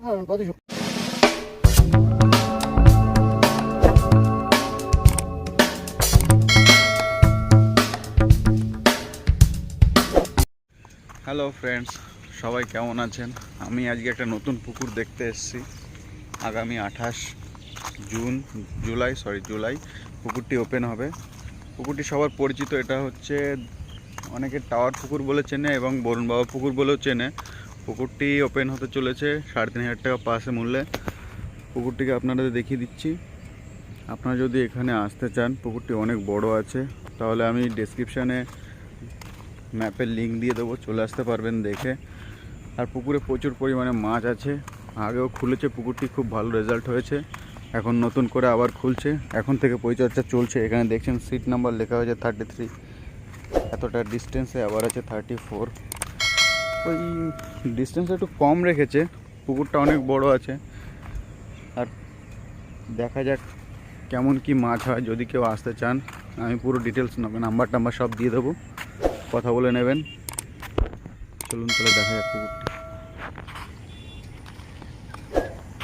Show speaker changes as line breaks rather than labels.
হ্যাঁ
hello friends সবাই কেমন আছেন? আমি আজকে একটা নতুন পুকুর দেখতে এসেছি। আগামী আঠাশ জুন, জুলাই সরি জুলাই, পুকুরটি ওপেন হবে। পুকুরটি সবার পরিচিত। এটা হচ্ছে অনেকে টাওয়ার পুকুর বলে চেনে এবং বরুণ বাবা পুকুর বলেও চেনে। পুকুরটি ওপেন হতে চলেছে, সাড়ে তিন হাজার টাকা পাশে মূল্যে। পুকুরটিকে আপনাদের দেখিয়ে দিচ্ছি। আপনারা যদি এখানে আসতে চান, পুকুরটি অনেক বড় আছে, তাহলে আমি ডেসক্রিপশানে ম্যাপের লিঙ্ক দিয়ে দেবো, চলে আসতে পারবেন দেখে। আর পুকুরে প্রচুর পরিমাণে মাছ আছে। আগেও খুলেছে পুকুরটি, খুব ভালো রেজাল্ট হয়েছে। এখন নতুন করে আবার খুলছে। এখন থেকে পরিচর্যা চলছে। এখানে দেখছেন সিট নাম্বার লেখা হয়েছে থার্টি থ্রি এতটা ডিস্টেন্সে আবার আছে থার্টি ফোর ওই ডিস্টেন্স একটু কম রেখেছে, পুকুরটা অনেক বড় আছে। আর দেখা যাক কেমন কি মাছ হয়, যদি কেউ আসতে চান, আমি পুরো ডিটেলস নেবেন নাম্বার টাম্বার সব দিয়ে দেবো। কথা বলে নেবেন। চলুন তাহলে দেখা যাক পুকুরটি।